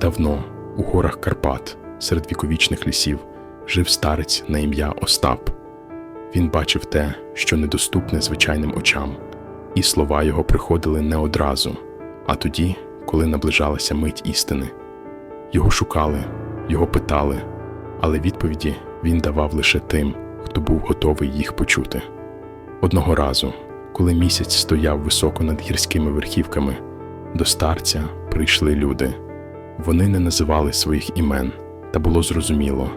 Давно, у горах Карпат, серед віковічних лісів, жив старець на ім'я Остап. Він бачив те, що недоступне звичайним очам, і слова його приходили не одразу, а тоді, коли наближалася мить істини. Його шукали, його питали, але відповіді він давав лише тим, хто був готовий їх почути. Одного разу, коли місяць стояв високо над гірськими верхівками, до старця прийшли люди. Вони не називали своїх імен, та було зрозуміло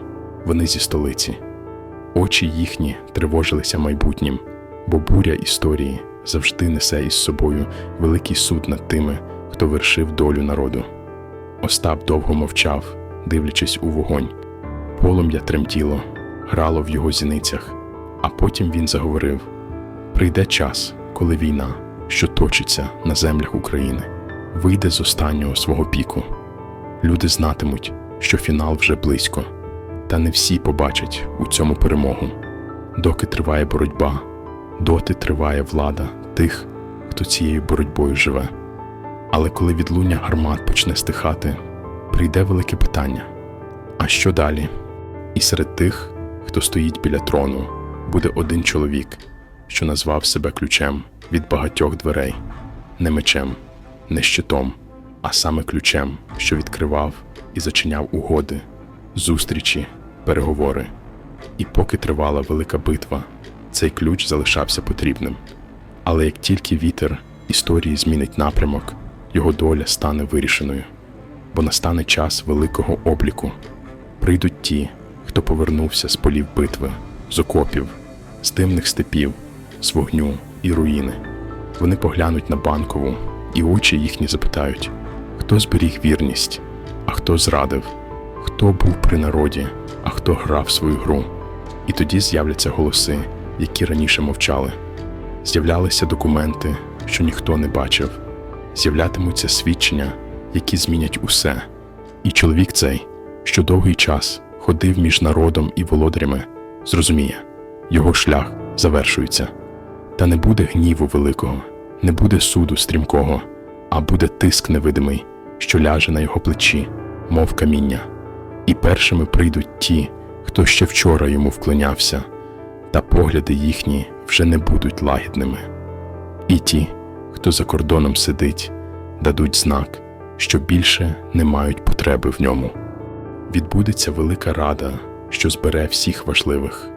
вони зі столиці. Очі їхні тривожилися майбутнім, бо буря історії завжди несе із собою великий суд над тими, хто вершив долю народу. Остап довго мовчав, дивлячись у вогонь. Полум'я тремтіло, грало в його зіницях, а потім він заговорив: прийде час, коли війна, що точиться на землях України, вийде з останнього свого піку. Люди знатимуть, що фінал вже близько, та не всі побачать у цьому перемогу. Доки триває боротьба, доти триває влада тих, хто цією боротьбою живе. Але коли відлуння гармат почне стихати, прийде велике питання: а що далі? І серед тих, хто стоїть біля трону, буде один чоловік, що назвав себе ключем від багатьох дверей, не мечем, не щитом, а саме ключем, що відкривав і зачиняв угоди, зустрічі, переговори. І поки тривала велика битва, цей ключ залишався потрібним. Але як тільки вітер історії змінить напрямок, його доля стане вирішеною, бо настане час великого обліку. Прийдуть ті, хто повернувся з полів битви, з окопів, з димних степів, з вогню і руїни. Вони поглянуть на банкову, і очі їхні запитають, хто зберіг вірність, а хто зрадив, хто був при народі, а хто грав свою гру. І тоді з'являться голоси, які раніше мовчали. З'являлися документи, що ніхто не бачив, з'являтимуться свідчення, які змінять усе. І чоловік цей, що довгий час ходив між народом і володарями, зрозуміє, його шлях завершується. Та не буде гніву великого, не буде суду стрімкого, а буде тиск невидимий, що ляже на його плечі, мов каміння. І першими прийдуть ті, хто ще вчора йому вклонявся, та погляди їхні вже не будуть лагідними. І ті, хто за кордоном сидить, дадуть знак, що більше не мають потреби в ньому. Відбудеться велика рада, що збере всіх важливих.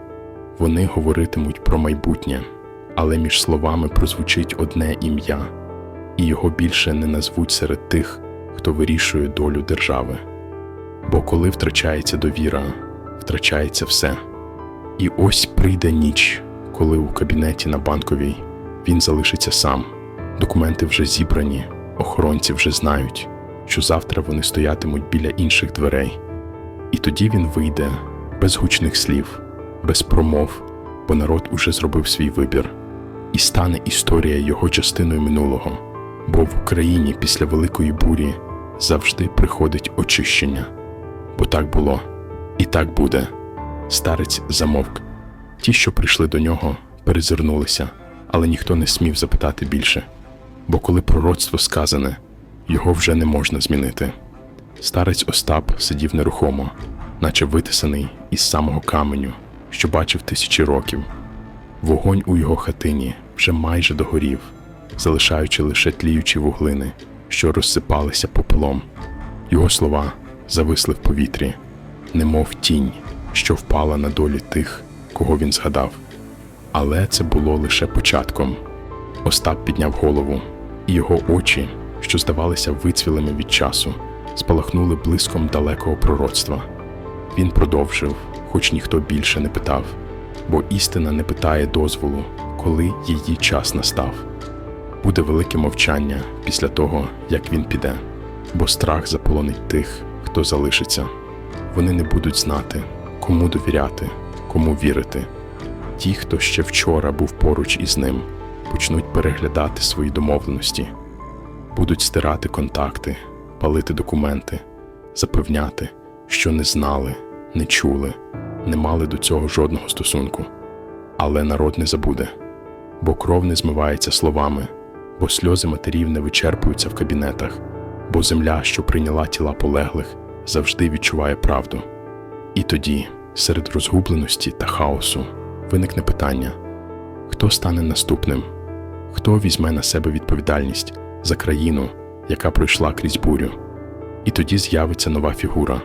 Вони говоритимуть про майбутнє, але між словами прозвучить одне ім'я, і його більше не назвуть серед тих, хто вирішує долю держави. Бо коли втрачається довіра, втрачається все. І ось прийде ніч, коли у кабінеті на банковій він залишиться сам. Документи вже зібрані, охоронці вже знають, що завтра вони стоятимуть біля інших дверей. І тоді він вийде без гучних слів, без промов, бо народ уже зробив свій вибір, і стане історія його частиною минулого, бо в Україні після великої бурі завжди приходить очищення. Бо так було, і так буде. Старець замовк. Ті, що прийшли до нього, перезирнулися, але ніхто не смів запитати більше, бо коли пророцтво сказане, його вже не можна змінити. Старець Остап сидів нерухомо, наче витисаний із самого каменю, що бачив тисячі років. Вогонь у його хатині вже майже догорів, залишаючи лише тліючі вуглини, що розсипалися попелом. Його слова зависли в повітрі, немов тінь, що впала на долі тих, кого він згадав. Але це було лише початком. Остап підняв голову, і його очі, що здавалися вицвілими від часу, спалахнули блиском далекого пророцтва. Він продовжив, хоч ніхто більше не питав, бо істина не питає дозволу, коли її час настав. Буде велике мовчання після того, як він піде, бо страх заполонить тих, хто залишиться. Вони не будуть знати, кому довіряти, кому вірити. Ті, хто ще вчора був поруч із ним, почнуть переглядати свої домовленості, будуть стирати контакти, палити документи, запевняти, що не знали, не чули, не мали до цього жодного стосунку. Але народ не забуде, бо кров не змивається словами, бо сльози матерів не вичерпуються в кабінетах, бо земля, що прийняла тіла полеглих, завжди відчуває правду. І тоді, серед розгубленості та хаосу, виникне питання: хто стане наступним? Хто візьме на себе відповідальність за країну, яка пройшла крізь бурю? І тоді з'явиться нова фігура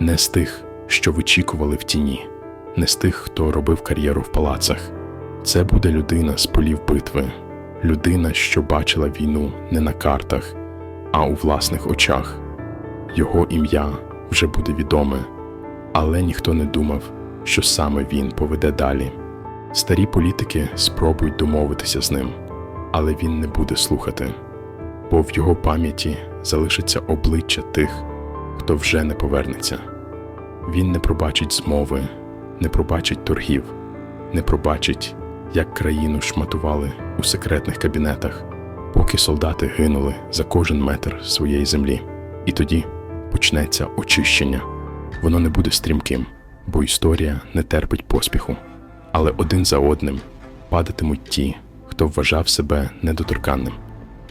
не з тих, що вичікували в тіні, не з тих, хто робив кар'єру в палацах. Це буде людина з полів битви, людина, що бачила війну не на картах, а у власних очах. Його ім'я вже буде відоме, але ніхто не думав, що саме він поведе далі. Старі політики спробують домовитися з ним, але він не буде слухати, бо в його пам'яті залишиться обличчя тих, хто вже не повернеться. Він не пробачить змови, не пробачить торгів, не пробачить, як країну шматували у секретних кабінетах, поки солдати гинули за кожен метр своєї землі. І тоді почнеться очищення. Воно не буде стрімким, бо історія не терпить поспіху. Але один за одним падатимуть ті, хто вважав себе недоторканним.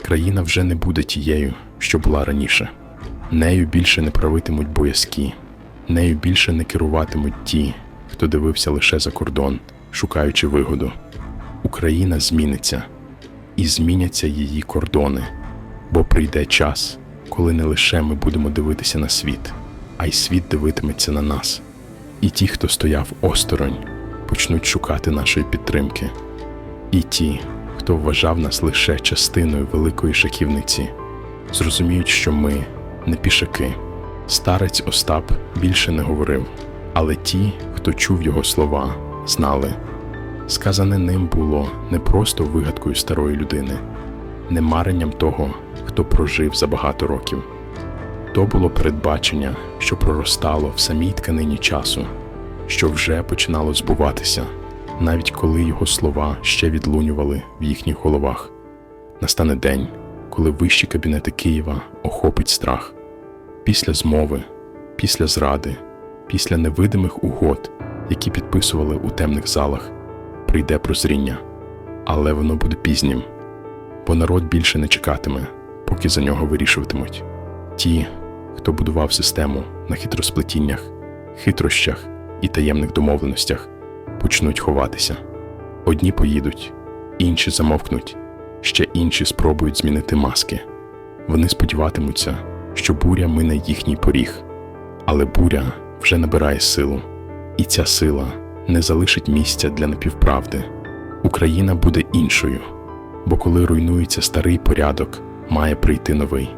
Країна вже не буде тією, що була раніше. Нею більше не правитимуть боязкі, нею більше не керуватимуть ті, хто дивився лише за кордон, шукаючи вигоду. Україна зміниться, і зміняться її кордони, бо прийде час, коли не лише ми будемо дивитися на світ, а й світ дивитиметься на нас. І ті, хто стояв осторонь, почнуть шукати нашої підтримки. І ті, хто вважав нас лише частиною великої шахівниці, зрозуміють, що ми не пішаки. Старець Остап більше не говорив, але ті, хто чув його слова, знали. Сказане ним було не просто вигадкою старої людини, не маренням того, хто прожив за багато років. То було передбачення, що проростало в самій тканині часу, що вже починало збуватися, навіть коли його слова ще відлунювали в їхніх головах. Настане день, коли вищі кабінети Києва охопить страх. Після змови, після зради, після невидимих угод, які підписували у темних залах, прийде прозріння, але воно буде пізнім, бо народ більше не чекатиме, поки за нього вирішуватимуть. Ті, хто будував систему на хитросплетіннях, хитрощах і таємних домовленостях, почнуть ховатися. Одні поїдуть, інші замовкнуть, ще інші спробують змінити маски. Вони сподіватимуться, що буря мине їхній поріг, але буря вже набирає силу, і ця сила не залишить місця для напівправди. Україна буде іншою, бо коли руйнується старий порядок, має прийти новий,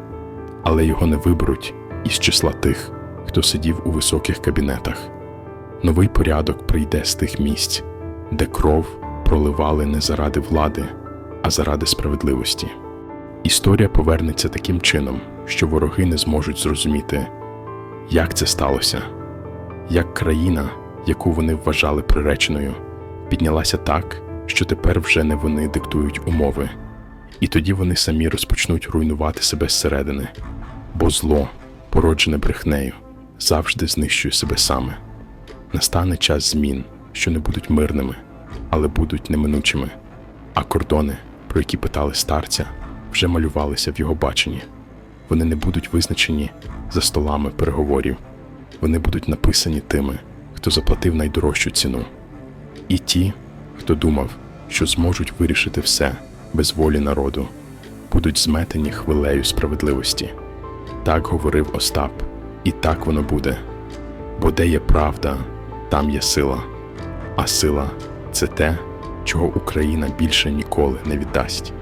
але його не виберуть із числа тих, хто сидів у високих кабінетах. Новий порядок прийде з тих місць, де кров проливали не заради влади, а заради справедливості. Історія повернеться таким чином, що вороги не зможуть зрозуміти, як це сталося, як країна, яку вони вважали приреченою, піднялася так, що тепер вже не вони диктують умови, і тоді вони самі розпочнуть руйнувати себе зсередини, бо зло, породжене брехнею, завжди знищує себе саме. Настане час змін, що не будуть мирними, але будуть неминучими, а кордони, про які питали старця, вже малювалися в його баченні. Вони не будуть визначені за столами переговорів, вони будуть написані тими, хто заплатив найдорожчу ціну. І ті, хто думав, що зможуть вирішити все без волі народу, будуть зметені хвилею справедливості. Так говорив Остап, і так воно буде. Бо де є правда, там є сила, а сила це те, чого Україна більше ніколи не віддасть.